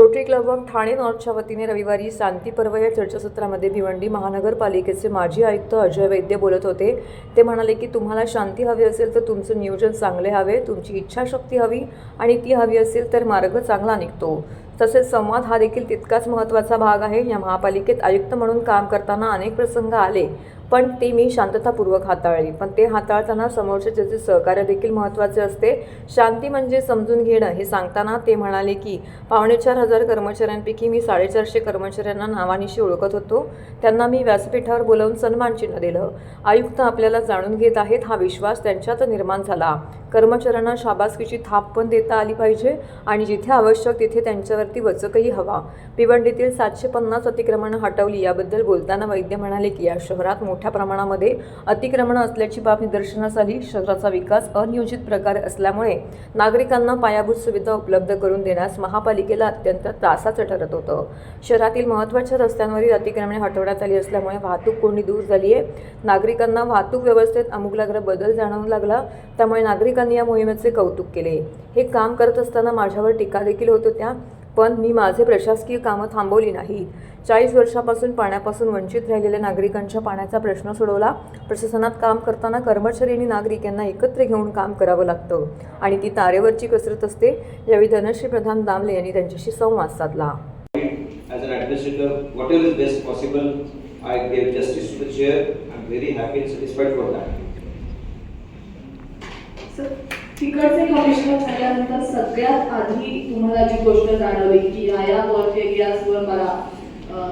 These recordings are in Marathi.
रोटरी क्लब ऑफ ठाणे नॉर्थच्या वतीने रविवारी शांती पर्व या चर्चासत्रामध्ये भिवंडी महानगरपालिकेचे माजी आयुक्त अजय वैद्य बोलत होते. ते म्हणाले की तुम्हाला शांती हवी असेल तर तुमचं नियोजन चांगले हवे तुमची इच्छाशक्ती हवी आणि ती हवी असेल तर मार्ग चांगला निघतो. तसेच संवाद हा देखील तितकाच महत्त्वाचा भाग आहे. या महापालिकेत आयुक्त म्हणून काम करताना अनेक प्रसंग आले. पण ते मी शांततापूर्वक हाताळली. पण ते हाताळताना समोरचे त्याचे सहकार्य देखील महत्त्वाचे असते शांती म्हणजे समजून घेणं. हे सांगताना ते म्हणाले की पावणेचार हजार कर्मचाऱ्यांपैकी मी साडेचारशे कर्मचाऱ्यांना नावानिशी ओळखत होतो. त्यांना मी व्यासपीठावर बोलावून सन्मानचिन्ह दिलं. आयुक्त आपल्याला जाणून घेत आहेत हा विश्वास त्यांच्यात निर्माण झाला. कर्मचाऱ्यांना शाबासकीची थाप पण देता आली पाहिजे आणि जिथे आवश्यक तिथे त्यांच्यावरती वचकही हवा. भिवंडीतील सातशे पन्नास अतिक्रमणं हटवली. याबद्दल बोलताना वैद्य म्हणाले की या शहरात मोठ्या मोठ्या प्रमाणामध्ये अतिक्रमणं असल्याची बाब निदर्शनास आली शहराचा विकास अनियोजित प्रकारे असल्यामुळे नागरिकांना पायाभूत सुविधा उपलब्ध करून देण्यास महापालिकेला अत्यंत त्रासाचं ठरत होतं. शहरातील महत्त्वाच्या रस्त्यांवरील अतिक्रमणे हटवण्यात आली असल्यामुळे वाहतूक कोंडी दूर झाली आहे नागरिकांना वाहतूक व्यवस्थेत अमुकलाग्र बदल जाणवू लागला त्यामुळे नागरिकांनी या मोहिमेचे कौतुक केले. हे काम करत असताना माझ्यावर टीका देखील होत होत्या. पण मी माझे प्रशासकीय कामं थांबवली नाही. चाळीस वर्षापासून पाण्यापासून वंचित राहिलेल्या नागरिकांच्या पाण्याचा प्रश्न सोडवला. प्रशासनात काम करताना कर्मचारी आणि नागरिक यांना एकत्र घेऊन काम करावं लागतं आणि ती तारेवरची कसरत असते यावेळी धनश्री प्रधान दामले यांनी त्यांच्याशी संवाद साधला. तिकडचे कमिशनर झाल्यानंतर सगळ्यात आधी तुम्हाला जी गोष्ट जाणवली की ह्या या वर्क एरियाजवर मला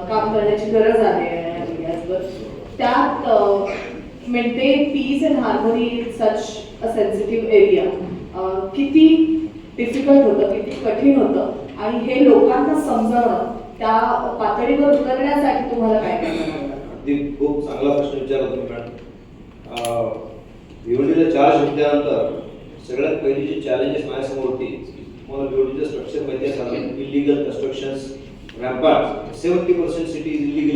काम करण्याची गरज आहे या एरियाजवर त्यात maintain peace and harmony in such a sensitive area किती डिफिकल्ट होतं किती कठीण होतं आणि हे लोकांना समजावणं त्या पातळीवर उतरण्यासाठी तुम्हाला काय करावं अगदी खूप चांगला प्रश्न विचारला तुम्ही मॅडम. भिवंडीला चार्ज घेतल्यानंतर सगळ्यात पहिली जे चॅलेंजेस माझ्यासमोर होती तुम्हाला भिवंडीचं स्ट्रक्चर माहिती असाल illegal constructions rampant seventy percent city illegal